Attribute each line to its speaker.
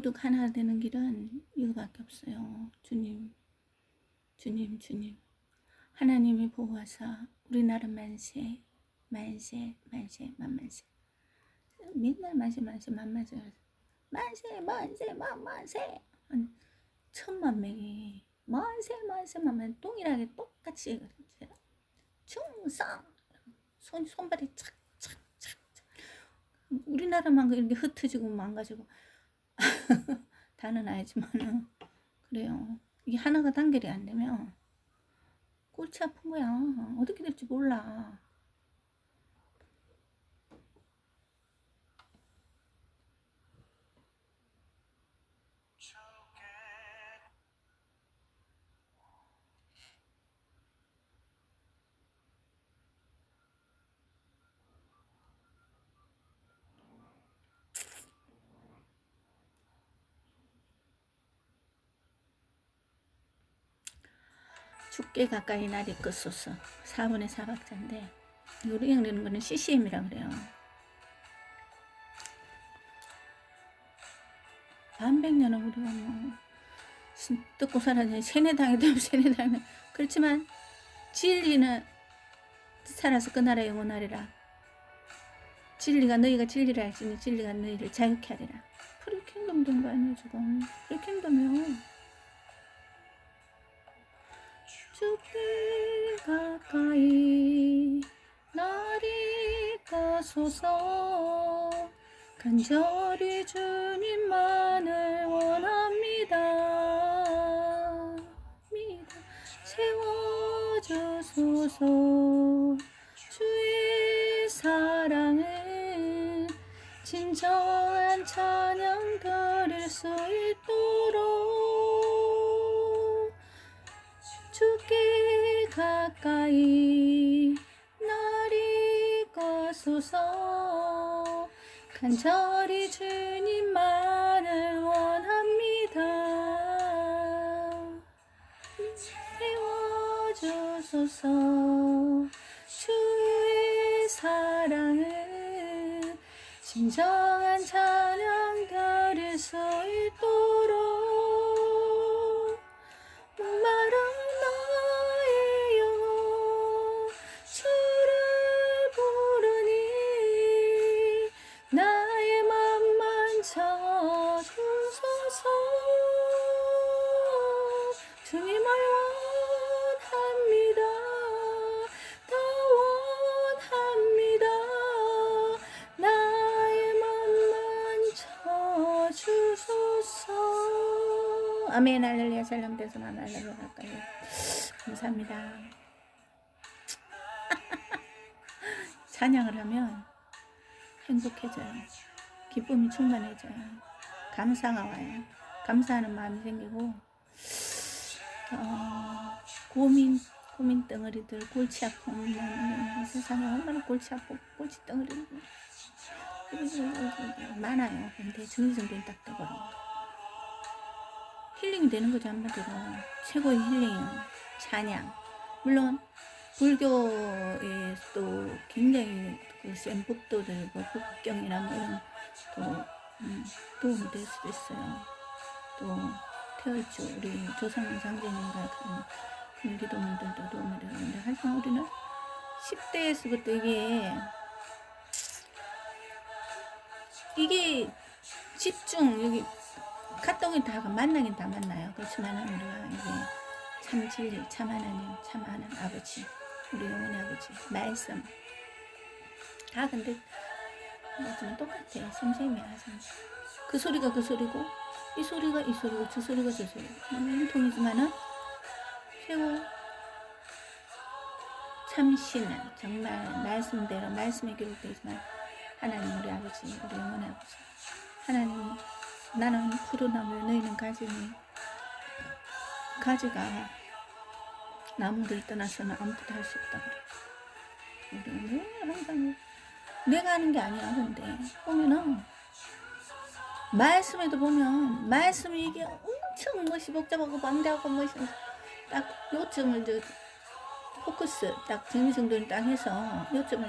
Speaker 1: 모두 하나 되는 길은 이거밖에 없어요. 주님, 주님, 주님. 하나님이 보호하사 우리나라 만세, 만세, 만세, 만만세. 맨날 만세, 만세, 만만세. 만세, 만세, 만만세. 한 천만 명이 만세, 만세, 만만 동일하게 똑같이 해가지고 충성. 손 손발이 착, 착, 착, 착. 우리나라만 이렇게 흩어지고 망가지고 다는 아니지만은 그래요. 이게 하나가 단결이 안 되면 골치 아픈 거야. 어떻게 될지 몰라. 죽게 가까이 날이 끝소서 4분의 4박자인데 우리 형되는 거는 CCM이라 그래요. 반백년은 우리가 뭐 신- 뜯고 살았는데 세뇌당이 되면 세뇌당이 그렇지만 진리는 살아서 그 나라 영원하리라. 진리가 너희가 진리를 알지니 진리가 너희를 자유케 하리라. 프리킹덤 된거 아니에요 지금? 프리킹덤이요. 죽기 가까이 날이 가소서. 간절히 주님만을 원합니다. 세워주소서. 주의 사랑을 진정한 찬양 드릴 수 있도록 가까이 날 이 가소서 간절히 주님만을 원합니다. 세워주소서. 주의 사랑을 진정한 찬 아멘 할렐루야 대소만 할렐루야 가까이 감사합니다. 찬양을 하면 행복해져요. 기쁨이 충만해져요. 감사가 와요. 감사하는 마음이 생기고 어, 고민 고민 덩어리들 골치 아픔 뭐, 세상에 얼마나 골치 아프고 골치 덩어리들. 많아요. 근데 정리정돈이 딱 돼버려요 힐링이 되는 거죠 한마디로. 최고의 힐링은 찬양. 물론 불교에 또 굉장히 그센 법도들 뭐 법경이나 뭐 이런 또 음, 도움이 될 수도 있어요. 또 태월주 우리 조상 상제님과 그런 그런 기도문들도 도움이 되는데 하지만 우리는 10대에서부터 이게 이게 집중 여기 카똥이 다 만나긴 다 만나요. 그렇지만 우리가 이게 참 진리, 참 하나님, 참 하는 아버지, 우리 영혼의 아버지, 말씀 다 근데 뭐지만 똑같아요. 샘샘이야, 샘. 그 소리가 그 소리고 이 소리가 이 소리고 저 소리가 저 소리고 통이지만은 최고 참신은 정말 말씀대로 말씀에 기록되지만 하나님 우리 아버지, 우리 영혼의 아버지, 하나님 나는 푸르나무에 너희는 가지니 가지가 나무를 떠나서는 아무것도 할 수 없다 그래. 항상 내가 하는 게 아니야. 근데 보면은 말씀에도 보면 말씀이 이게 엄청 멋이 복잡하고 방대하고 멋이 딱 요점을 저 포커스 딱 정리정돈이 딱 해서 요점을